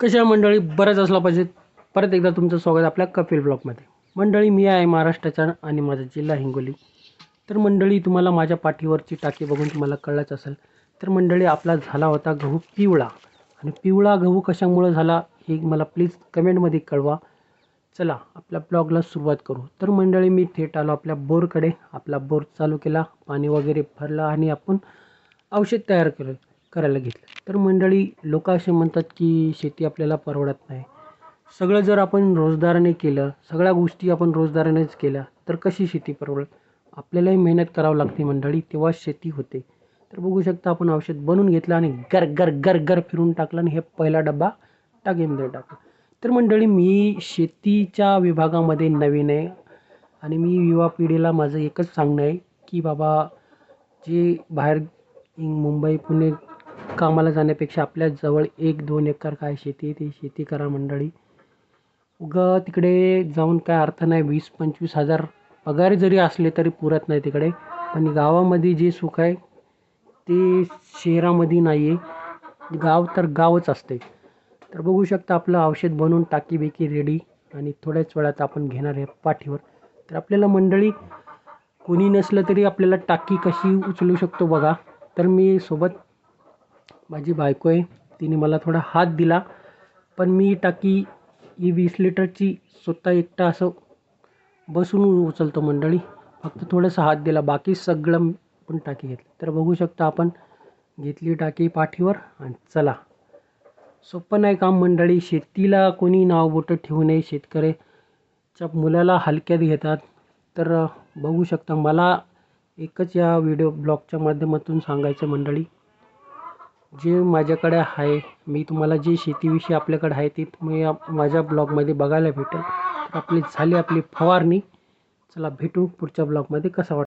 कशा मंडळी बरंच असला पाहिजे. परत एकदा तुमचं स्वागत आपल्या कपिल ब्लॉकमध्ये मंडळी मी आहे महाराष्ट्राच्या आणि माझा जिल्हा हिंगोली. तर मंडळी तुम्हाला माझ्या पाठीवरची टाकी बघून तुम्हाला कळलंच असेल. तर मंडळी आपला झाला होता गहू पिवळा. आणि पिवळा गहू कशामुळं झाला हे मला प्लीज कमेंटमध्ये कळवा. चला आपल्या ब्लॉगला सुरुवात करू. तर मंडळी मी थेट आलो आपल्या बोरकडे. आपला बोर चालू केला पाणी वगैरे भरलं आणि आपण औषध तयार केलं. करायला घेतलं. तर मंडळी लोक असे म्हणतात की शेती आपल्याला परवडत नाही. सगळं जर आपण रोजदाराने केलं सगळ्या गोष्टी आपण रोजगारानेच केल्या तर कशी शेती परवडत? आपल्यालाही मेहनत करावं लागते मंडळी तेव्हा शेती होते. तर बघू शकता आपण औषध बनवून घेतलं आणि गर गर गर गर फिरून टाकलं आणि हे पहिला डब्बा टाकीमध्ये टाकला. तर मंडळी मी शेतीच्या विभागामध्ये नवीन आहे आणि मी युवा पिढीला माझं एकच सांगणं आहे की बाबा जे बाहेर मुंबई पुणे कामाला जाण्यापेक्षा आपल्या जवळ एक दोन एकर काय शेती ती शेती करा मंडळी. उगं तिकडे जाऊन काय अर्थ नाही वीस पंचवीस हजार पगार जरी असले तरी पुरत नाही तिकडे. पण गावामध्ये जे सुख आहे ते शहरामध्ये नाही आहे गाव तर गावच असते. तर बघू शकता आपलं औषध बनवून टाकी बेकी रेडी आणि थोड्याच वेळात आपण घेणार आहे पाठीवर. तर आपल्याला मंडळी कोणी नसलं तरी आपल्याला टाकी कशी उचलू शकतो बघा. तर मी सोबत माझी बायको आहे तिने मला थोडा हात दिला पण मी टाकी ही वीस लिटरची स्वतः एकटा असं बसून उचलतो मंडळी. फक्त थोडंसं हात दिला बाकी सगळं पण टाकी घेतली. तर बघू शकता आपण घेतली टाकी पाठीवर आणि चला. सोपं नाही काम मंडळी शेतीला कोणी नाव बोटं ठेवू नये शेतकऱ्याच्या मुलाला हलक्यात घेतात. तर बघू शकता मला एकच या व्हिडिओ ब्लॉगच्या माध्यमातून सांगायचं मंडळी जे माझ्याकडे आहे मी तुम्हाला जे शेतीविषयी आपल्याकडे आहे ते तुम्ही माझ्या ब्लॉगमध्ये बघायला भेटेल. आपली झाली आपली फवारणी. चला भेटू पुढच्या ब्लॉगमध्ये. कसा वाटतं